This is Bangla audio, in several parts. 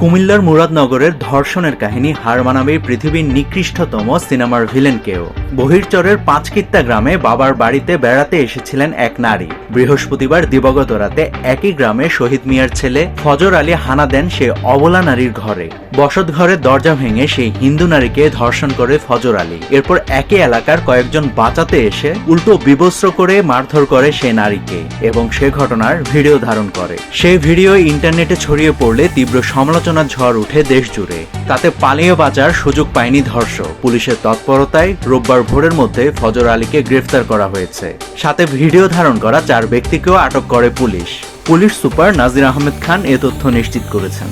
কুমিল্লার মুরাদনগরের ধর্ষণের কাহিনী হার মানাবে পৃথিবীর নিকৃষ্টতম সিনেমার ভিলেনকেও। বহিরচরের পাঁচকিত্তা গ্রামে বাবার বাড়িতে বেড়াতে এসেছিলেন এক নারী। বৃহস্পতিবার দিবগত রাতে একই গ্রামে শহীদ মিয়ার ছেলে ফজর আলী হানা দেন সে অবলা নারীর ঘরে। বসত ঘরের দরজা ভেঙে সেই হিন্দু নারীকে ধর্ষণ করে ফজর আলী। এরপর একই এলাকার কয়েকজন বাঁচাতে এসে উল্টো বিবস্ত্র করে মারধর করে সে নারীকে এবং সে ঘটনার ভিডিও ধারণ করে। সেই ভিডিও ইন্টারনেটে ছড়িয়ে পড়লে তীব্র সমালোচনার ঝড় উঠে দেশ জুড়ে। তাতে পালিয়ে বাঁচার সুযোগ পায়নি ধর্ষ পুলিশের তৎপরতায় রোববার ভোরের মধ্যে ফজর আলীকে গ্রেফতার করা হয়েছে। সাথে ভিডিও ধারণ করা চার ব্যক্তিকেও আটক করে police. Police super Nazir Ahmed Khan এ তথ্য নিশ্চিত করেছেন।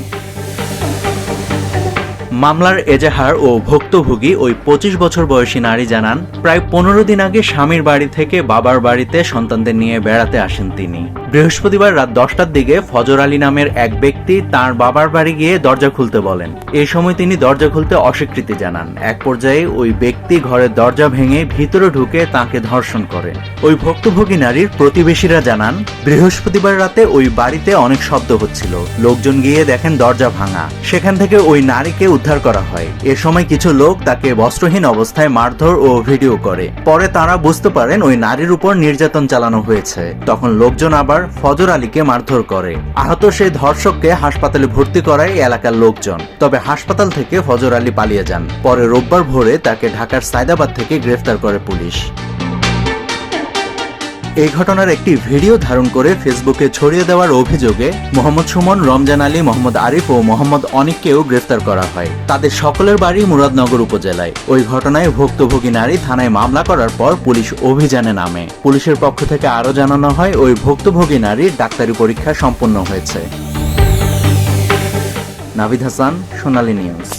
মামলার এজাহার ও ভুক্তভোগী ওই পঁচিশ বছর বয়সী নারী জানান, প্রায় পনেরো দিন আগে স্বামীর বাড়ি থেকে বাবার বাড়িতে সন্তানদের নিয়ে বেড়াতে আসেন তিনি। বৃহস্পতিবার রাত দশটার দিকে ফজর আলী নামের এক ব্যক্তি তার বাবার বাড়ি গিয়ে দরজা খুলতে বলেন। এই সময় তিনি দরজা খুলতে অস্বীকৃতি জানান। এক পর্যায়ে ওই ব্যক্তি ঘরের দরজা ভেঙে ভিতরে ঢুকে তাকে ধর্ষণ করে ওই ভুক্তভোগী নারীর প্রতিবেশীরা জানান, বৃহস্পতিবার রাতে ওই বাড়িতে অনেক শব্দ হচ্ছিল। লোকজন গিয়ে দেখেন দরজা ভাঙা। সেখান থেকে ওই নারীকে উদ্ধার করা হয়। এ সময় কিছু লোক তাকে বস্ত্রহীন অবস্থায় মারধর ও ভিডিও করে। পরে তারা বুঝতে পারেন ওই নারীর উপর নির্যাতন চালানো হয়েছে। তখন লোকজন আবার ফজর আলীকে মারধর করে। আহত সেই ধর্ষককে হাসপাতালে ভর্তি করায় এলাকার লোকজন। তবে হাসপাতাল থেকে ফজর আলী পালিয়ে যান। পরে রোববার ভোরে তাকে ঢাকার সায়দাবাদ থেকে গ্রেফতার করে পুলিশ। এই ঘটনার একটি ভিডিও ধারণ করে ফেসবুকে ছড়িয়ে দেওয়ার অভিযোগে মোহাম্মদ সুমন, রমজান আলী, মোহাম্মদ আরিফ ও মোহাম্মদ অনিককেও গ্রেফতার করা হয়। তাদের সকলের বাড়ি মুরাদনগর উপজেলায়। ওই ঘটনায় ভুক্তভোগী নারী থানায় মামলা করার পর পুলিশ অভিযানে নামে। পুলিশের পক্ষ থেকে আরও জানানো হয়, ওই ভুক্তভোগী নারীর ডাক্তারি পরীক্ষা সম্পন্ন হয়েছে। নাভিদ হাসান, সোনালী নিউজ।